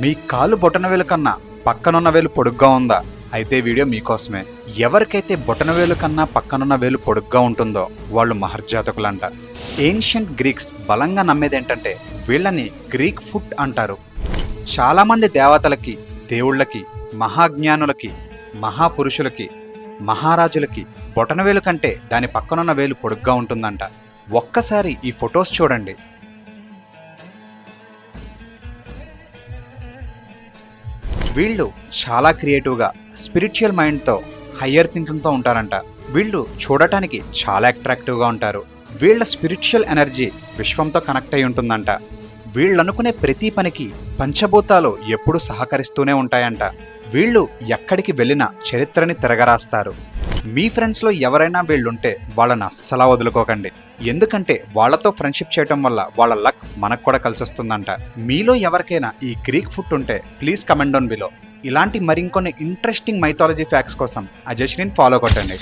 మీ కాలు బొటనవేలు కన్నా పక్కనున్న వేలు పొడుగ్గా ఉందా? అయితే వీడియో మీకోసమే. ఎవరికైతే బొటనవేలు కన్నా పక్కనున్న వేలు పొడుగ్గా ఉంటుందో వాళ్ళు మహర్జాతకులంట. ఏన్షియంట్ గ్రీక్స్ బలంగా నమ్మేది ఏంటంటే వీళ్ళని గ్రీక్ ఫుడ్ అంటారు. చాలామంది దేవతలకి దేవుళ్ళకి మహాజ్ఞానులకి మహాపురుషులకి మహారాజులకి బొటనవేలు కంటే దాని పక్కనున్న వేలు పొడుగ్గా ఉంటుందంట. ఒక్కసారి ఈ ఫొటోస్ చూడండి. వీళ్ళు చాలా క్రియేటివ్గా స్పిరిచువల్ మైండ్తో హయ్యర్ థింకింగ్తో ఉంటారంట. వీళ్ళు చూడటానికి చాలా అట్రాక్టివ్గా ఉంటారు. వీళ్ళ స్పిరిచువల్ ఎనర్జీ విశ్వంతో కనెక్ట్ అయి ఉంటుందంట. వీళ్ళనుకునే ప్రతి పనికి పంచభూతాలు ఎప్పుడు సహకరిస్తూనే ఉంటాయంట. వీళ్ళు ఎక్కడికి వెళ్ళినా చరిత్రని తిరగరాస్తారు. మీ ఫ్రెండ్స్లో ఎవరైనా వీళ్ళుంటే వాళ్ళని అస్సలా వదులుకోకండి. ఎందుకంటే వాళ్ళతో ఫ్రెండ్షిప్ చేయటం వల్ల వాళ్ళ లక్ మనకు కూడా కలిసొస్తుందంట. మీలో ఎవరికైనా ఈ గ్రీక్ ఫుడ్ ఉంటే ప్లీజ్ కమెంట్ డౌన్ బిలో. ఇలాంటి మరికొన్ని ఇంట్రెస్టింగ్ మైథాలజీ ఫ్యాక్ట్స్ కోసం అజయ్ ఫాలో కొట్టండి.